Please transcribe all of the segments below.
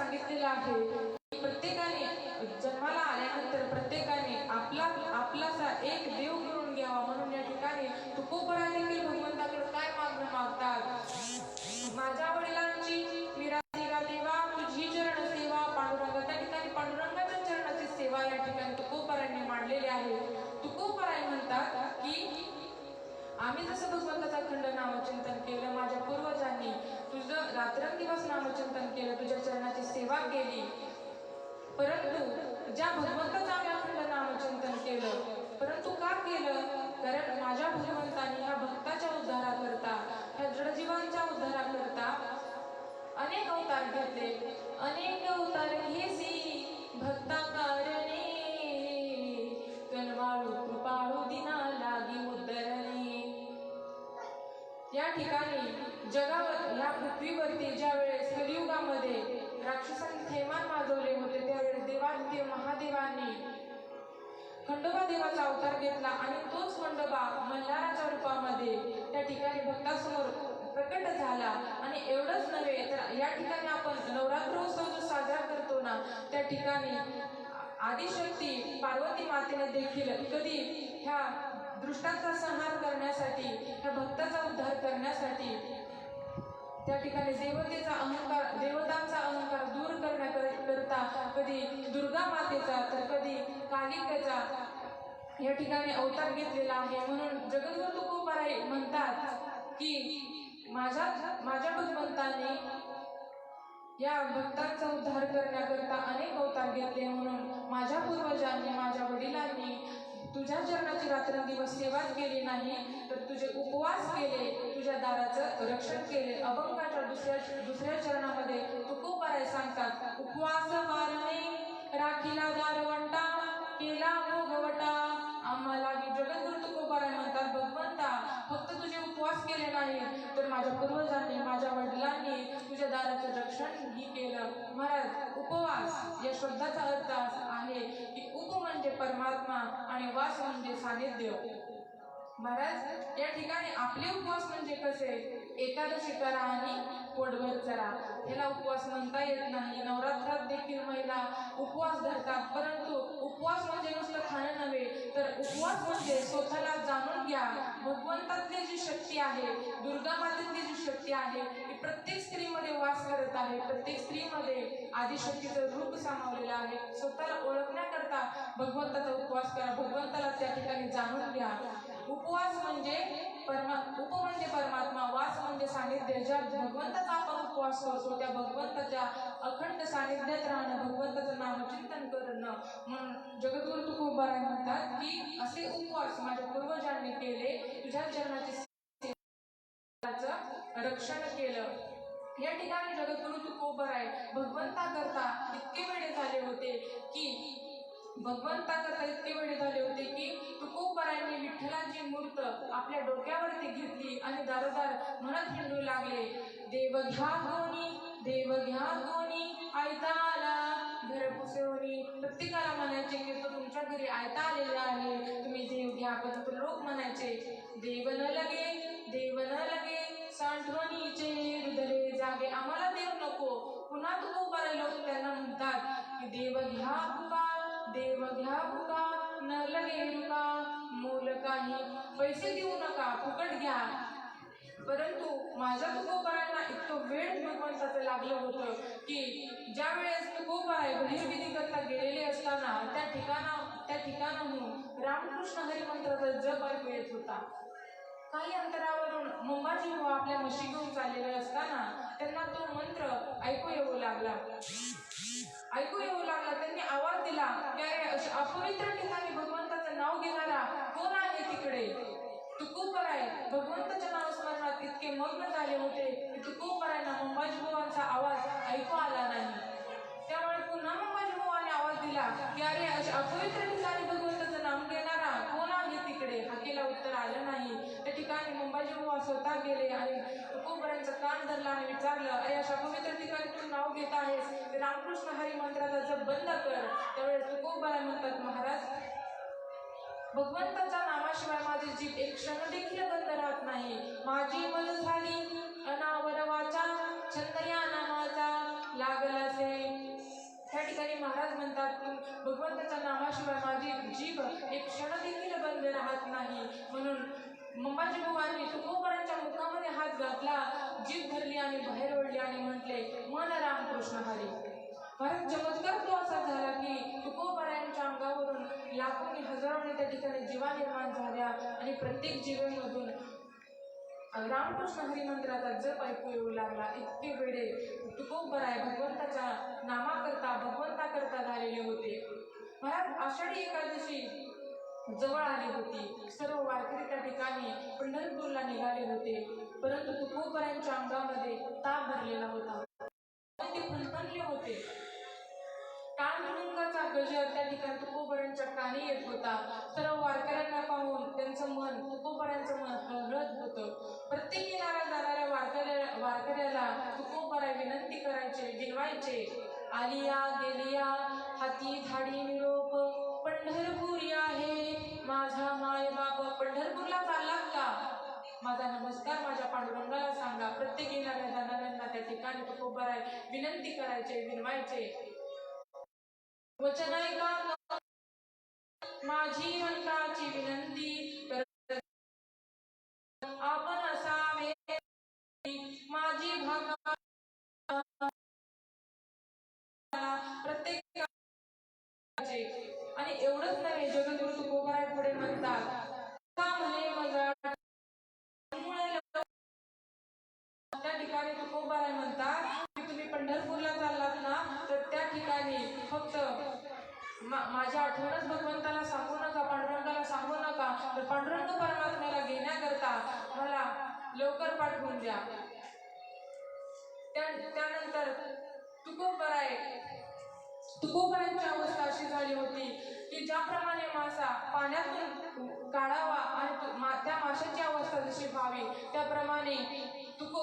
सांगितलेलं आहे. प्रत्येकाने जन्माला आल्यानंतर प्रत्येकाने आम्ही जसं भगवंताचा अखंड नामचिंतन केलं माझ्या पूर्वजांनी तुझं रात्रंदिवस नामचिंतन केलं तुझ्या चरणाची सेवा केली. परंतु ज्या भगवंताचं आम्ही अखंड नामचिंतन केलं परंतु का केलं? कारण माझ्या भगवंताने ह्या भक्ताच्या उद्धाराकरता ह्या जडजीवांच्या उद्धाराकरता अनेक अवतार घेतले. अनेक अवतार घेसी भक्ता कारणे कनवाळू कृपाळू दिना या ठिकाणी जगावर या पृथ्वीवरती ज्या वेळेस कलियुगामध्ये राक्षसांनी थैमान माजवले होते त्यावेळेस देवादित्य महादेवांनी खंडोबा देवाचा अवतार घेतला आणि तोच खंडोबा मल्हाराच्या रूपामध्ये त्या ठिकाणी भक्तासमोर प्रकट झाला. आणि एवढंच नव्हे तर या ठिकाणी आपण नवरात्रोत्सव जो साजरा करतो ना त्या ठिकाणी आदिशक्ती पार्वती मातेने देखील कधी ह्या दृष्टांचा संहार करण्यासाठी त्या भक्ताचा उद्धार करण्यासाठी त्या ठिकाणी देवतेचा अहंकार देवतांचा अहंकार दूर करण्याकरता कधी दुर्गा मातेचा तर कधी कालिकेचा या ठिकाणी अवतार घेतलेला आहे. म्हणून जगद्गुरु तुकोबाराय म्हणतात की माझ्या माझ्या भगवंताने या भक्तांचा उद्धार करण्याकरता अनेक अवतार घेतले. म्हणून माझ्या पूर्वजांनी माझ्या वडिलांनी तुझ्या चरणाची रात्रंदिवस सेवाच केली नाही तर तुझे उपवास केले तुझ्या दाराचं रक्षण केले. अभंगाच्या दुसऱ्या दुसऱ्या चरणामध्ये तुकोबाराय सांगतात उपवास मारणे राखीला दारवंटा केला भोगवटा आम्हाला जगद्गुरु तुकोबाराय म्हणतात भगवंता फक्त तुझे उपवास केले नाही तर माझ्या पूर्वजांनी दाराचे रक्षण ही केलं. महाराज उपवास या शब्दाचा अर्थ असा आहे की उप म्हणजे परमात्मा आणि वास म्हणजे सानिध्य. महाराज या ठिकाणी आपले उपवास म्हणजे कसे? एकादशी करा आणि पोटभर चरा. ह्याला उपवास म्हणता येत नाही. नवरात्रात देखील महिला उपवास धरतात. परंतु उपवास म्हणजे नुसतं खाणं नव्हे तर उपवास म्हणजे स्वतःला जाणून घ्या. भगवंतातली जी शक्ती आहे दुर्गा मातेतली जी शक्ती आहे प्रत्येक स्त्रीमध्ये वास करत आहे. प्रत्येक स्त्रीमध्ये आदिशक्तीचं रूप सामावलेलं आहे. स्वतःला ओळखण्याकरता भगवंताचा उपवास करा. भगवंताला त्या ठिकाणी जाणून घ्या. उपवास म्हणजे परमा उप म्हणजे परमात्मा वास म्हणजे सानिध्य. ज्या भगवंताचा आपण उपवास करतो त्या भगवंताच्या अखंड सानिध्यात राहणं भगवंताचं नामचिंतन करणं म्हणून जगद्गुरु तुकोबाराय म्हणतात की असे उपवास माझ्या पूर्वजांनी केले. तुझ्या चरणाची रक्षण केलं. या ठिकाणी जगद्गुरु आहे. भगवंता करता इतके वेळे झाले होते की भगवंता करता इतके वेळे झाले होते की तुकोबारायांनी विठ्ठलाची मूर्त आपल्या डोक्यावरती घेतली आणि दारोदार म्हणत हिंडू लागले देव घ्या गोनी देव घ्या गोनी आयता आला घर पुसवणी. प्रत्येकाला म्हणायचे की तो तुमच्या घरी आयता आलेला आहे. तुम्ही देव घ्या. पण लोक म्हणायचे देव न लगे देव न लगे पुन्हा तुकोबारा लोक त्यांना म्हणतात की देव घ्या बुका देव घ्या बुका न लगे नका मोल काही पैसे देऊ नका फुकट घ्या. परंतु माझ्या तुकोबरांना इतकं वेळ भगवंताचं लागलं होतं की ज्या वेळेस तुकोबाराय बहिर्विधी करता गेलेले असताना त्या ठिकाणा त्या ठिकाणाहून रामकृष्ण हरिमंत्राचा जप ऐकू येत होता. काही अंतरावरून मुंबाजी हो आपल्या म्हशी घेऊन चाललेले असताना मंत्र ऐकू येऊ लागला. ऐकू येऊ लागला. त्यांनी आवाज दिला. की अरे अपवित्र ठिकाणी भगवंताचं नाव घेणारा कोण आहे तिकडे? तुकोबराय भगवंताच्या नामस्मरणात इतके मग्न झाले होते की तुकोबरायांना मंबाजीभोवांचा आवाज ऐकू आला नाही. त्यामुळे पुन्हा मंबाजीभोवाने आवाज दिला की अरे अशा अपवित्र ठिकाणी भगवंताचं नाम घेणारा कोण आहे तिकडे? हाकेला उत्तर आलं नाही. ठिकाणी मुंबाजीबुवा स्वतः गेले आणि खूपपर्यंत कान धरला आणि विचारलं अरे अशा पवित्र ठिकाणी तू नाव घेत आहेस? ते रामकृष्ण हरी मंत्राचा जप बंद कर. त्यावेळेस तुकोबराय म्हणतात महाराज भगवंताच्या नावाशिवाय माझी जीभ एक क्षण देखील बंद राहत नाही. माझी मन झाली अनावर वाचा छंद या नावाचा लागला जे त्या ठिकाणी महाराज म्हणतात भगवंताच्या नावाशिवाय माझी जीभ एक क्षण देखील बंद राहत नाही. म्हणून मंबाजी भगवाननी तुकोबरांच्या मुखामध्ये हात घातला जीभ धरली आणि बाहेर ओढली आणि म्हटले मन रामकृष्ण हरी. परत चमत्कार तो असा झाला की तुकोबरांच्या अंगावरून लाखोनी हजारोनी त्या ठिकाणी जीवा निर्माण झाल्या आणि प्रत्येक जीवेमधून रामकृष्ण हरी मंत्राचा जप ऐकू येऊ लागला. इतके वेळे तुकोबराय भगवंताच्या नामाकरता भगवंताकरता झालेले होते. महाराज आषाढी एकादशी जवळ आली होती. सर्व वारकरी त्या ठिकाणी पंढरपूरला निघाले होते. परंतु तुकोबरायांच्या अंगामध्ये ताप भरलेला होता. ते फणफणले होते. टाळमृदंगाचा गजर त्या ठिकाणी तुकोबरांच्या कानी येत होता. सर्व वारकऱ्यांना पाहून त्यांचं मन तुकोबरांचं मन हळहळत होतं. प्रत्येक येणाऱ्या जाणाऱ्या वारकऱ्या वारकऱ्याला तुकोबरा विनंती करायचे गिनवायचे आलिया गेलिया हाती धाडी निरोप पंढरपूर आहे. माझा माय बाप पंढरपूरला चाललात का माझा नमस्कार माझ्या पांडुरंगाला सांगा. प्रत्येक येणाऱ्या जाणाऱ्यांना त्या ठिकाणी तुकोबरा विनंती करायचे विनवायचे. वचन ऐका माझी ठिकाणी म्हणतात की तुम्ही पंढरपूरला चाललात ना तर त्या ठिकाणी फक्त माझ्या आठवणच भगवंताला सांगू नका पांडुरंगाला सांगू नका तर पांडुरंग परमात्म्याला घेण्याकरता मला लवकर पाठवून द्या. त्यानंतर तुकोबराय तुकोबरांची अवस्था अशी झाली होती की ज्याप्रमाणे मासा पाण्यातून काढावा आणि त्या माशाची अवस्था जशी व्हावी त्याप्रमाणे तुको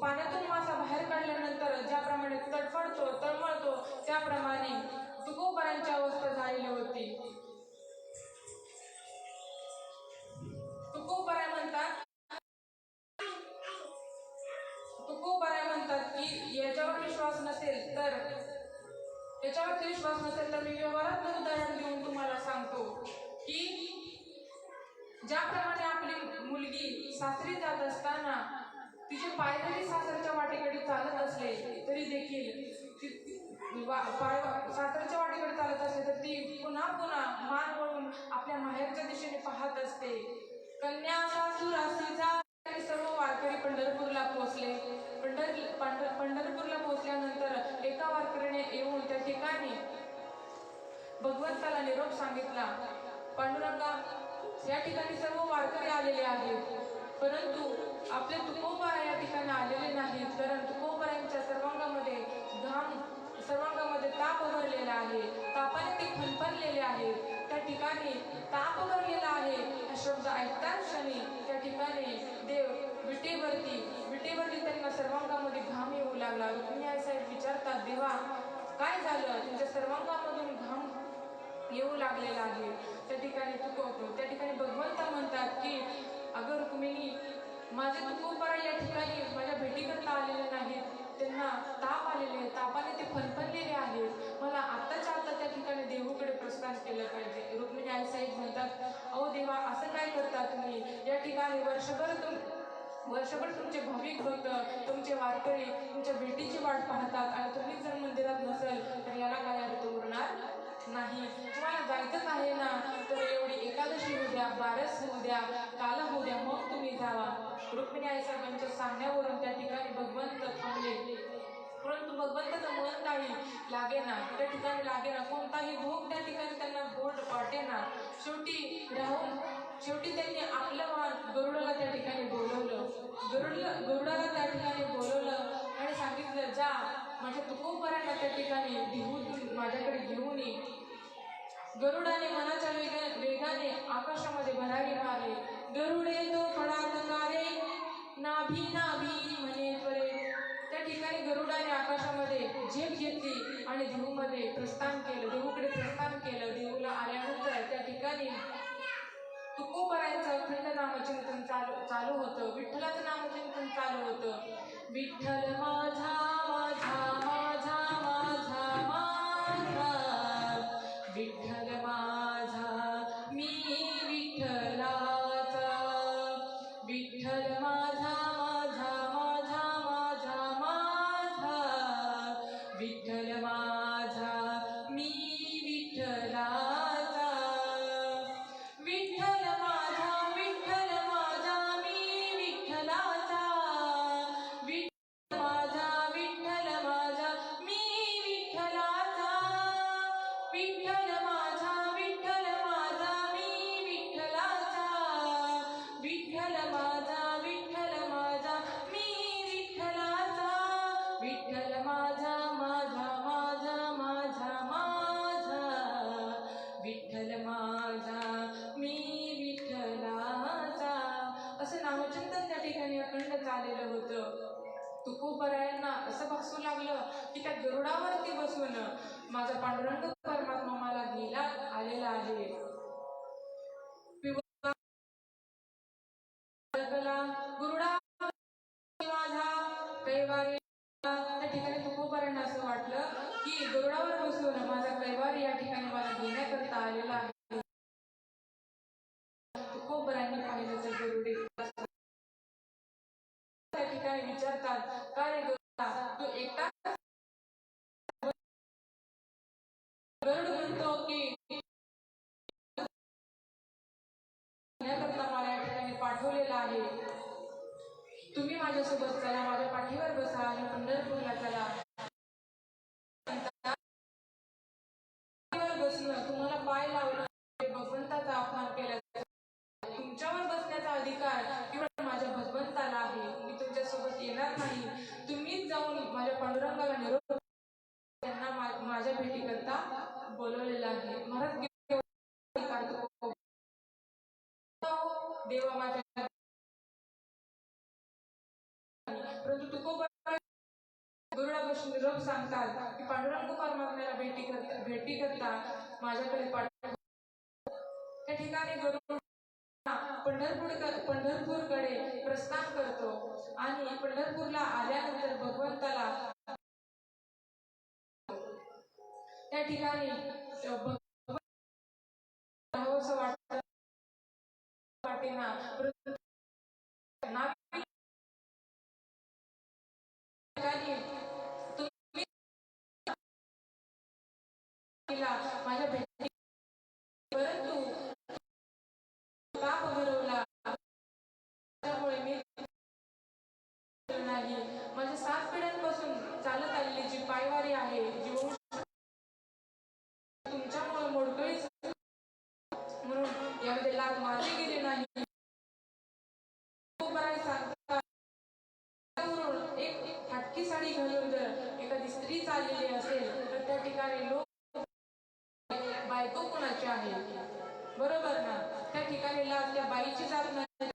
पाण्यातून मासा बाहेर काढल्यानंतर ज्याप्रमाणे तडफडतो तळमळतो त्याप्रमाणे तुकोबारांची अवस्था झालेली होती. तुकोबराय म्हणतात तुकोबराय म्हणतात की याच्यावर विश्वास नसेल तर याच्यावरती विश्वास नसेल तर मी व्यवहारात उदाहरण देऊन तुम्हाला सांगतो की ज्याप्रमाणे आपली मुलगी सासरी जात असताना तिचे पाय जरी सासरच्या वाटेकडे चालत असले तरी देखील वा- पाय सासरच्या वाटेकडे चालत असले तर ती पुन्हा पुन्हा मान वळून आपल्या माहेरच्या दिशेने पाहत असते. कन्या सासूर जा सर्व वारकरी पंढरपूरला पोहोचले. पंढर पंढर पंढरपूरला पोहोचल्यानंतर एका वारकरीने येऊन त्या ठिकाणी भगवंताला निरोप सांगितला. पांडुरंगा या ठिकाणी सर्व वारकरी आलेले आहेत. परंतु आपले तुकोबा या ठिकाणी आलेले नाहीत कारण तुकोबायांच्या सर्वांगामध्ये घाम सर्वांगामध्ये ताप भरलेला आहे. तापाने ते फनफनलेले आहेत त्या ठिकाणी ताप भरलेला आहे. हा शब्द ऐकताच क्षणी त्या ठिकाणी देव विटेवरती विटेवरती त्यांना सर्वांगामध्ये घाम येऊ लागला. रुक्मिणी साहेब विचारतात देवा काय झालं? तुमच्या सर्वांगामधून घाम येऊ लागलेला आहे. त्या ठिकाणी तुकवतो त्या ठिकाणी भगवंत म्हणतात की अगं रुक्मिणी माझे तुकोबारा या ठिकाणी माझ्या भेटीकरता आलेले नाहीत. त्यांना ताप आलेले आहेत. तापाने ते फनफनलेले आहेत. मला आत्ताच्या आत्ता त्या ठिकाणी देहूकडे प्रस्थान केलं पाहिजे. रुक्मिणी आई साहेब म्हणतात अहो देवा असं काय करता तुम्ही? या ठिकाणी वर्षभर तुम वर्षभर तुमचे भाविक भक्त तुमचे वारकरी तुमच्या भेटीची वाट पाहतात आणि तुम्ही जर मंदिरात नसेल तर याला काय अर्थ उरणार नाही? तुम्हाला जायचंच आहे ना? तर एवढी एकादशी होऊ द्या बारस होऊ द्या काल होऊ द्या मग तुम्ही जावा. रुक्मिणी आई साहेबांच्या सांगण्यावरून त्या ठिकाणी भगवंत थांबले. परंतु भगवंताचं मन काही लागेना त्या ठिकाणी लागेना कोणताही भोग त्या ठिकाणी त्यांना बोट वाटेना शेवटी राहून शेवटी त्यांनी आपलं मान गरुडाला त्या ठिकाणी बोलवलं. गरुडला गरुडाला त्या ठिकाणी बोलवलं आणि सांगितलं जा माझ्या तुकोबरांना त्या ठिकाणी घेऊन माझ्याकडे घेऊन ये. गरुडाने मनाच्या वेगा वेगाने आकाशामध्ये भरारी मारली. गरुडे तो फडातकारे नाभी नाभी म्हणे त्वरे. त्या ठिकाणी गरुडाने आकाशामध्ये झेप घेतली आणि देहूमध्ये प्रस्थान केलं देहूकडे प्रस्थान केलं देहूला आल्यानंतर त्या ठिकाणी तुकोबरायचं अखंड नामचिंतन चालू चालू होतं. विठ्ठलाचं नामचिंतन चालू होतं. विठ्ठल माझा माझा की गरुडावर बसून माझा कैवारी या ठिकाणी मला घेण्याकरता आलेला आहे तुकोबरांनी पाहिलं तर गरुडे त्या ठिकाणी विचारतात का गरुडा तू एकटा गरुड म्हणतो की पाठवलेलं आहे तुम्ही माझ्यासोबत चला, माझ्या पाठीवर बसा आणि पंढरपूरला चला। देवा माझ्या परंतु तुकोबा गरुडा बसून निरोप सांगतात की पांडुरंग परमात्म्याला भेटी करता भेटी करता माझ्याकडे पाठव. त्या ठिकाणी गरुड पंढरपूर पंढरपूरकडे प्रस्थान करतो आणि पंढरपूरला आल्यानंतर भगवंताला त्या ठिकाणी असं वाटत. वाटेना ठिकाणी लोक बायको कोणाची आहे? बरोबर ना? त्या ठिकाणी लाज त्या बाईची जात नाही.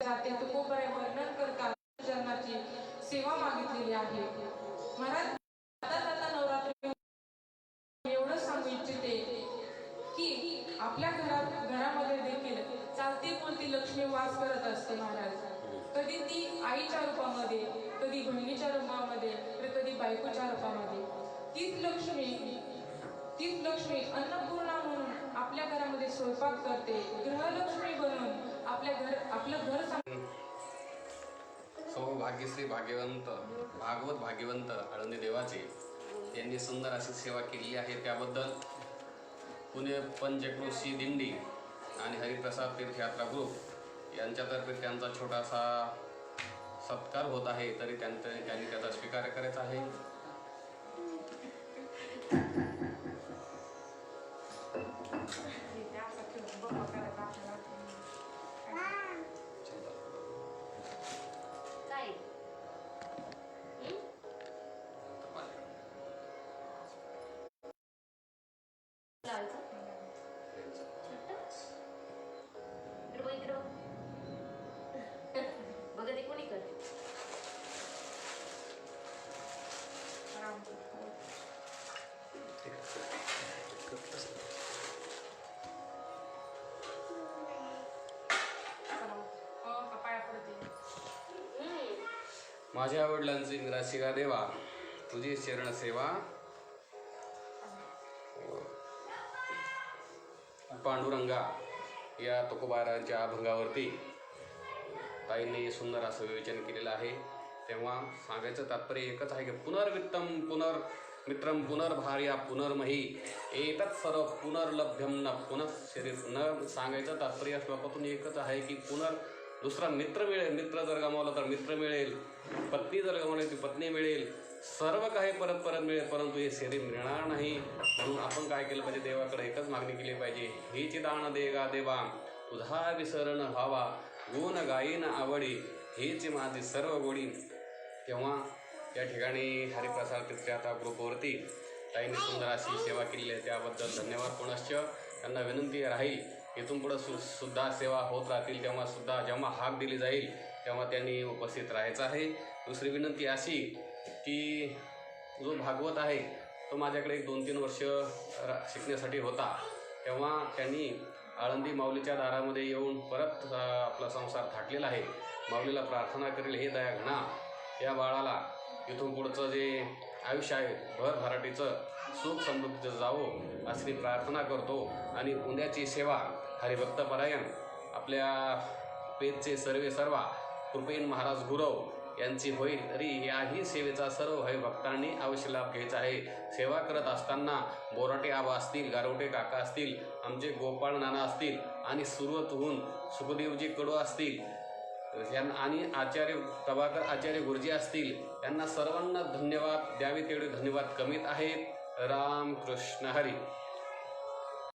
जाते तुकोबराय वर्णन करतात जन्माची सेवा मागितलेली आहे. महाराज जाता जाता नवरात्री एवढं सांगू इच्छिते की आपल्या घरात घरामध्ये देखील चालती बोलती लक्ष्मी वास करत असते महाराज. कधी ती आईच्या रूपामध्ये कधी बहिणीच्या रूपामध्ये तर कधी बायकोच्या रूपामध्ये. तीच लक्ष्मी तीच लक्ष्मी अन्नपूर्णा म्हणून आपल्या घरामध्ये स्वयंपाक करते ग्रहलक्ष्मी बनून आपल्या घर आपलं घर सौभाग्यश्री भाग्यवंत भागवत भाग्यवंत आळंदी देवाचे यांनी सुंदर अशी सेवा केलेली आहे त्याबद्दल. पुणे पंचक्रोशी दिंडी आणि हरिप्रसाद तीर्थयात्रा ग्रुप यांच्यातर्फे त्यांचा छोटासा सत्कार होत आहे तरी त्यांचं त्यांनी त्याचा स्वीकार करायचा आहे. माझ्या वडिलांची निराशिका देवा तुझी शरण सेवा. पांडुरंगा या तुकोबारांच्या अभंगावरती ताईंनी सुंदर असं विवेचन केलेलं आहे. तेव्हा सांगायचं तात्पर्य एकच आहे की पुनर्वित्तम पुनर् मित्रम पुनर्भार्या पुनर्मही एतत् सर्व पुनर्लभ्यम न पुनः शरीर न सांगायचं तात्पर्य श्लोकातून एकच आहे की पुनर् दुसरा मित्र मिळेल मित्र जर गमावला तर मित्र मिळेल. पत्नी जर गमावली ती पत्नी मिळेल सर्व काही परत परत मिळेल परंतु हे शरीर मिळणार नाही. म्हणून आपण काय केलं पाहिजे? देवाकडे एकच मागणी केली पाहिजे. हीची दान देगा देवा तुझा विसरण व्हावा. गुण गायीन आवडी हीच माझी सर्व गोडी. तेव्हा या ठिकाणी हरिप्रसाद तीर्थयात्रा ग्रुपवरती ताईंनी सुंदर अशी सेवा केलेली आहे. त्याबद्दल धन्यवाद पुनश्च त्यांना विनंती राहील. इथून पुढं सु सुद्धा सेवा होत राहतील तेव्हा सुद्धा जेव्हा हाक दिली जाईल तेव्हा त्यांनी उपस्थित राहायचं आहे. दुसरी विनंती अशी की जो भागवत आहे तो माझ्याकडे एक दोन तीन वर्ष रा- शिकण्यासाठी होता. तेव्हा त्यांनी आळंदी माऊलीच्या दारामध्ये येऊन परत आपला संसार थाटलेला आहे. माऊलीला प्रार्थना करेल हे दया घणा या बाळाला इथून पुढचं जे आयुष्य आहे भरभराटीचं सुख समृद्धीचं जावो अशी मी प्रार्थना करतो. आणि उद्याची सेवा हरिभक्तपरायण आपल्या पेजचे सर्वे सर्वा कृपेन महाराज गुरव यांची होईल तरी याही सेवेचा सर्व हरिभक्तांनी अवश्य लाभ घ्यायचा आहे. सेवा करत असताना बोराटे आबा असतील गारवटे काका असतील आमचे गोपाळ नाना असतील आणि सुरवतहून सुखदेवजी कडू असतील यांना आणि आचार्य प्रभाकर आचार्य गुरुजी असतील यांना सर्वांना धन्यवाद. द्यावे तेवढे धन्यवाद. कमीत आहेत राम कृष्ण हरी.